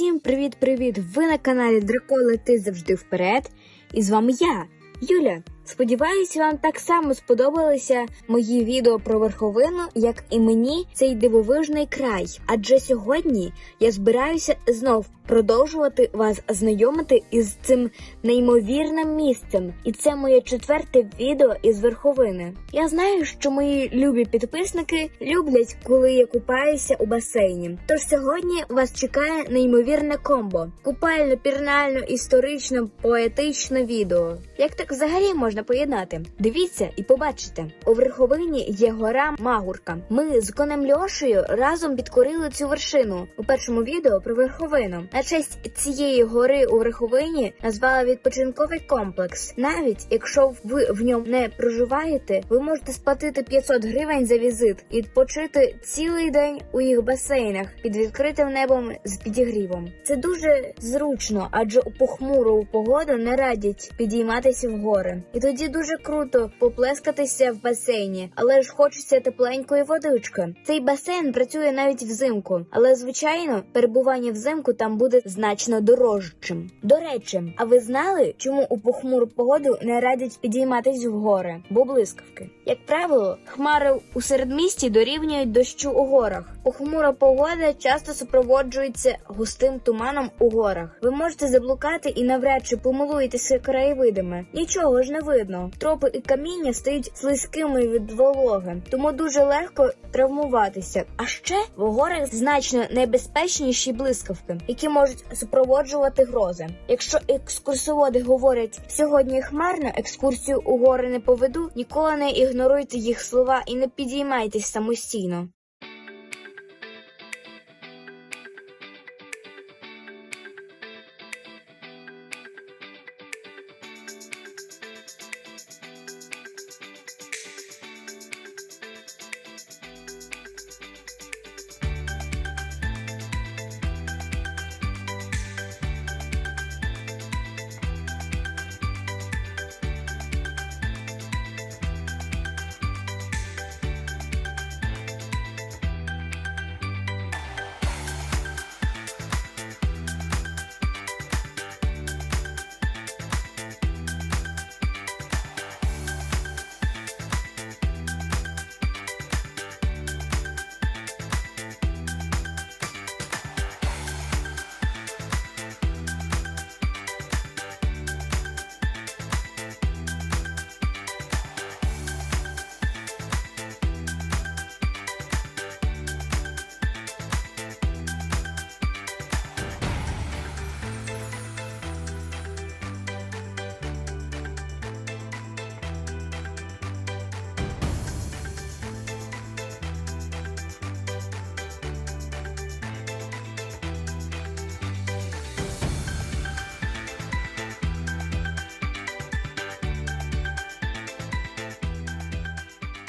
Усім привіт-привіт! Ви на каналі Драколи Ти завжди вперед. І з вами я, Юля. Сподіваюся, вам так само сподобалися мої відео про верховину, як і мені цей дивовижний край. Адже сьогодні я збираюся знов продовжувати вас знайомити із цим неймовірним місцем. І це моє четверте відео із верховини. Я знаю, що мої любі підписники люблять, коли я купаюся у басейні. Тож сьогодні вас чекає неймовірне комбо: купально, пірнально, історично, поетичне відео. Як так взагалі можна поєднати? Дивіться і побачите. У верховині є гора Магурка. Ми з конем Льошею разом підкорили цю вершину у першому відео про верховину. На честь цієї гори у верховині назвали відпочинковий комплекс. Навіть якщо ви в ньому не проживаєте, ви можете сплатити 500 гривень за візит і відпочити цілий день у їх басейнах під відкритим небом з підігрівом. Це дуже зручно, адже у похмуру погоду не радять підійматися в гори. І тоді дуже круто поплескатися в басейні, але ж хочеться тепленької водички. Цей басейн працює навіть взимку, але звичайно, перебування взимку там буде значно дорожчим. До речі, а ви знали, чому у похмуру погоду не радять підійматись в гори? Бо блискавки. Як правило, хмари у середмісті дорівнюють дощу у горах. Похмура погода часто супроводжується густим туманом у горах. Ви можете заблукати і навряд чи помилуєтеся краєвидами. Нічого ж не видно. Тропи і каміння стають слизькими від вологи, тому дуже легко травмуватися. А ще в горах значно небезпечніші блискавки, які можуть супроводжувати грози. Якщо екскурсоводи говорять сьогодні хмарно, екскурсію у гори не поведу, ніколи не ігноруйте їх слова і не підіймайтесь самостійно.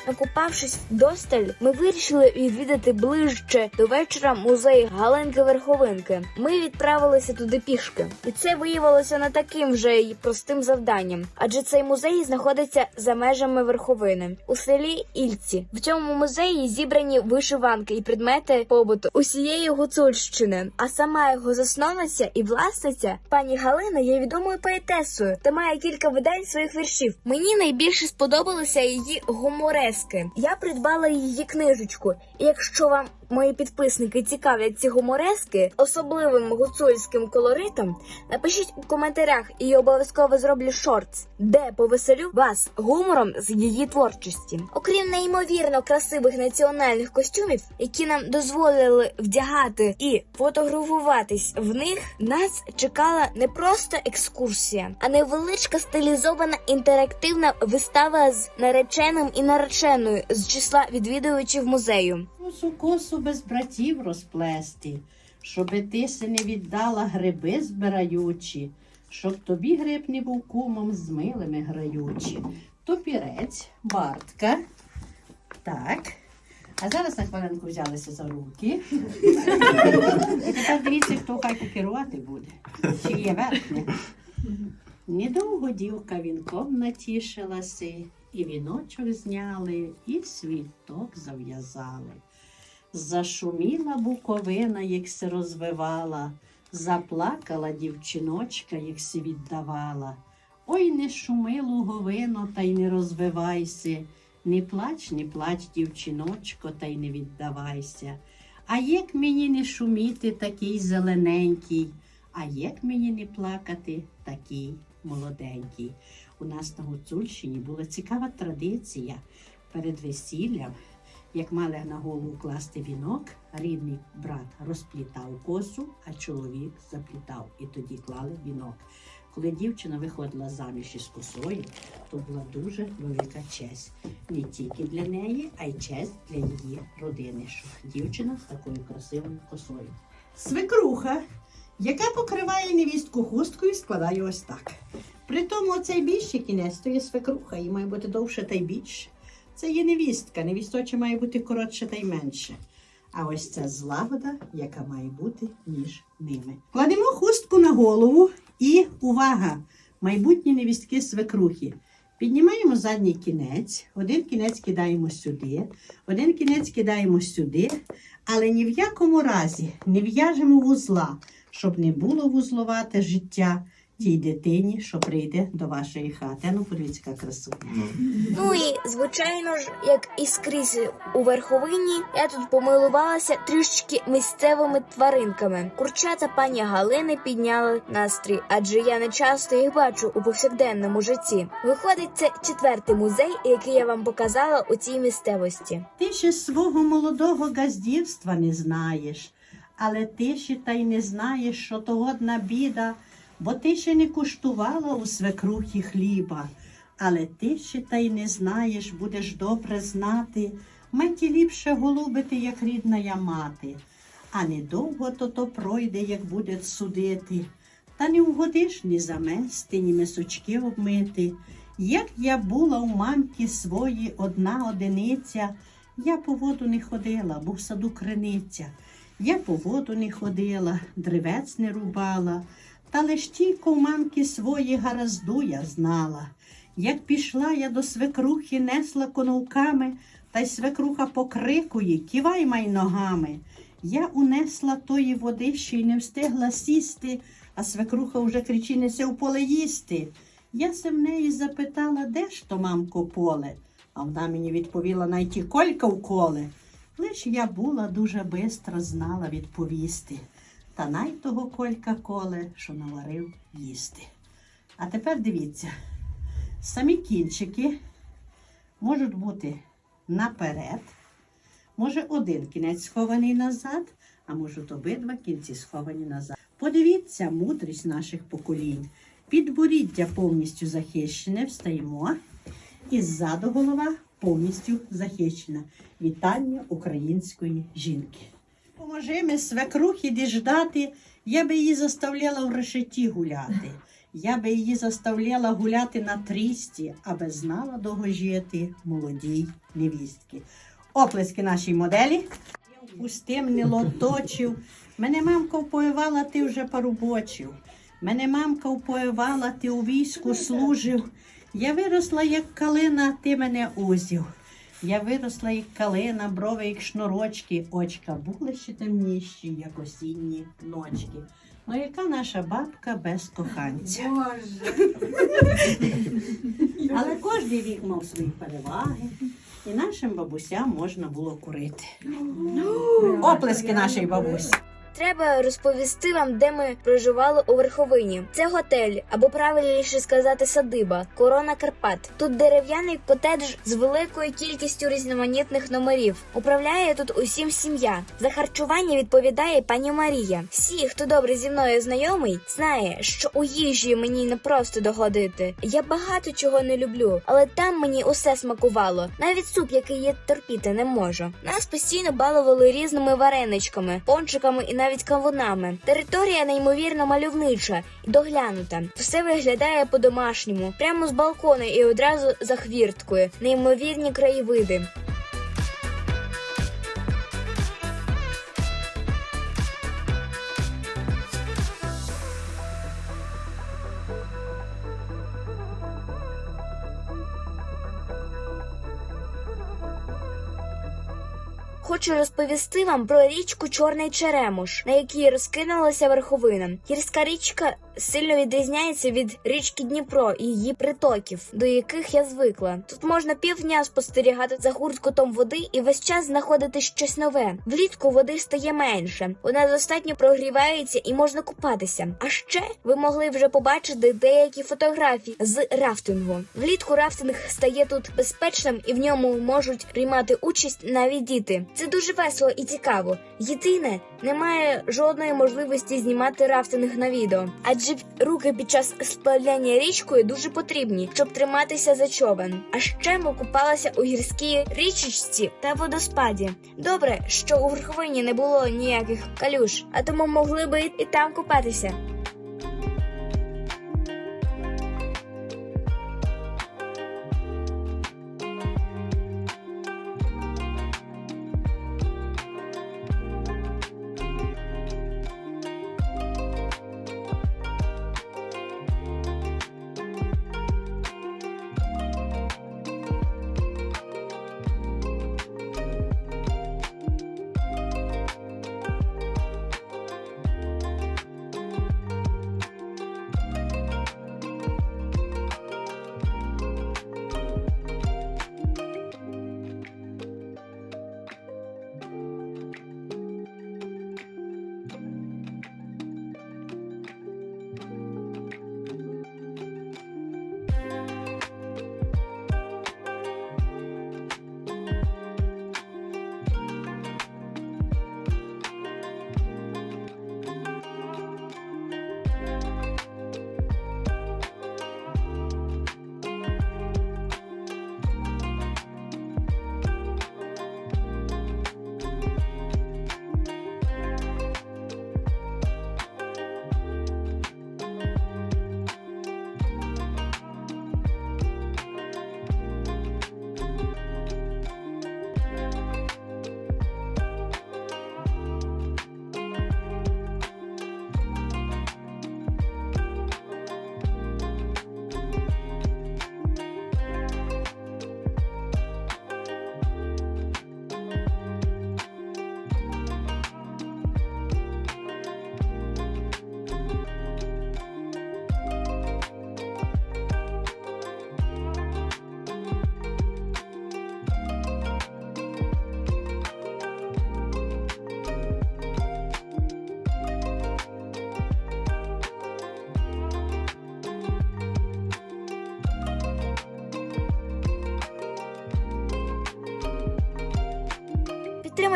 Накупавшись вдосталь, ми вирішили відвідати ближче до вечора музей Галинки Верховинки. Ми відправилися туди пішки, і це виявилося не таким вже й простим завданням, адже цей музей знаходиться за межами верховини у селі Ільці. В цьому музеї зібрані вишиванки і предмети побуту усієї Гуцульщини. А сама його засновниця і власниця пані Галина є відомою поетесою та має кілька видань своїх віршів. Мені найбільше сподобалися її гуморески. Я придбала її книжечку. І якщо вам мої підписники цікавлять ці гуморески особливим гуцульським колоритом, напишіть у коментарях і обов'язково зроблю шортс, де повеселю вас гумором з її творчості. Окрім неймовірно красивих національних костюмів, які нам дозволили вдягати і фотографуватись в них, нас чекала не просто екскурсія, а невеличка стилізована інтерактивна вистава з нареченим і нареченою з числа відвідувачів музею. Косу косу без братів розплести, щоби ти си не віддала гриби збираючи, щоб тобі гриб не був кумом з милими граючи. Топірець, бартка. Так. А зараз на хвилинку взялися за руки. І тепер дивіться, хто хай покерувати буде. Чи є верхня. Недовго дівка вінком натішилася, і віночок зняли, і світок зав'язали. Зашуміла буковина, як се розвивала, Заплакала дівчиночка, як віддавала. Ой, не шуми, луговино, та й не розвивайся. Не плач, не плач, дівчиночко, та й не віддавайся. А як мені не шуміти, такий зелененький, а як мені не плакати, такий молоденький. У нас на Гуцульщині була цікава традиція перед весіллям. Як мали на голову класти вінок, рідний брат розплітав косу, а чоловік заплітав і тоді клали вінок. Коли дівчина виходила заміж із косою, то була дуже велика честь не тільки для неї, а й честь для її родини, що дівчина з такою красивою косою. Свекруха, яка покриває невістку хусткою, складає ось так. При тому оцей більший кінець то є свекруха, і має бути довше та й більше. Це є невістка. Невісточа має бути коротше та й менше. А ось ця злагода, яка має бути між ними. Кладемо хустку на голову і увага! Майбутні невістки свекрухи. Піднімаємо задній кінець, один кінець кидаємо сюди, один кінець кидаємо сюди, але ні в якому разі не в'яжемо вузла, щоб не було вузловате життя тій дитині, що прийде до вашої хати. Ну, подивіться, яка красуня. Ну і звичайно ж, як і скрізь у верховині, я тут помилувалася трішечки місцевими тваринками. Курчата пані Галини підняли настрій, адже я не часто їх бачу у повсякденному житті. Виходить, це четвертий музей, який я вам показала у цій місцевості. Ти ще свого молодого газдівства не знаєш, але ти ще та й не знаєш, що то одна біда, бо ти ще не куштувала у свекрухі хліба. Але ти ще та й не знаєш, будеш добре знати, меті ліпше голубити, як рідна я мати. А недовго то то пройде, як буде судити. Та не вгодиш ні замести, ні мисочки обмити. Як я була у мамки свої одна одиниця, я по воду не ходила, бо в саду криниця. Я по воду не ходила, древець не рубала, та лиш тільки в мамки свої гаразду я знала. Як пішла я до свекрухи, несла коновками, та й свекруха покрикує, кивай май ногами. Я унесла тої води, ще й не встигла сісти, а свекруха вже кричи, несе в поле їсти. Я се в неї запитала, де ж то, мамко, поле? А вона мені відповіла, найті колька в коле. Лиш я була дуже бистро знала відповісти. Та най того колька коле, що наварив їсти. А тепер дивіться, самі кінчики можуть бути наперед, може один кінець схований назад, а можуть обидва кінці сховані назад. Подивіться мудрість наших поколінь. Підборіддя повністю захищене, встаємо. І ззаду голова повністю захищена. Вітання української жінки. Поможи ми свекрухі діждати, я би її заставляла в решеті гуляти. Я би її заставляла гуляти на трісті, аби знала довго жити молодій невістки. Оплески нашій моделі. Пустим не лоточив. Мене мамка впоювала, ти вже парубочив. Мене мамка впоювала, ти у війську служив. Я виросла, як калина, ти мене узів. Я виросла, як калина, брови, як шнурочки, очка були ще темніші, як осінні ночки. Ну, яка наша бабка без коханця? Але кожен вік мав свої переваги, і нашим бабусям можна було курити. Оплески нашій бабусі. Треба розповісти вам, де ми проживали у верховині. Це готель, або правильніше сказати, садиба, корона Карпат. Тут дерев'яний котедж з великою кількістю різноманітних номерів. Управляє тут усім сім'я. За харчування відповідає пані Марія. Всі, хто добре зі мною знайомий, знає, що у їжі мені не просто догодити. Я багато чого не люблю, але там мені усе смакувало. Навіть суп, який я терпіти не можу. Нас постійно балували різними вареничками, пончиками і навіть кавунами. Територія неймовірно мальовнича і доглянута. Все виглядає по-домашньому, прямо з балкону і одразу за хвірткою. Неймовірні краєвиди. Хочу розповісти вам про річку Чорний Черемош, на якій розкинулася верховина. Гірська річка сильно відрізняється від річки Дніпро і її притоків, до яких я звикла. Тут можна півдня спостерігати за гурткотом води і весь час знаходити щось нове. Влітку води стає менше, вона достатньо прогрівається і можна купатися. А ще ви могли вже побачити деякі фотографії з рафтингу. Влітку рафтинг стає тут безпечним і в ньому можуть приймати участь навіть діти. Це дуже весело і цікаво. Єдине, немає жодної можливості знімати рафтинг на відео, адже руки під час сплавляння річкою дуже потрібні, щоб триматися за човен. А ще ми купалися у гірській річечці та водоспаді. Добре, що у верховині не було ніяких калюш, а тому могли би і там купатися.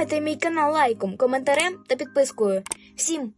Підтримайте мій канал лайком, коментарем та підпискою. Всім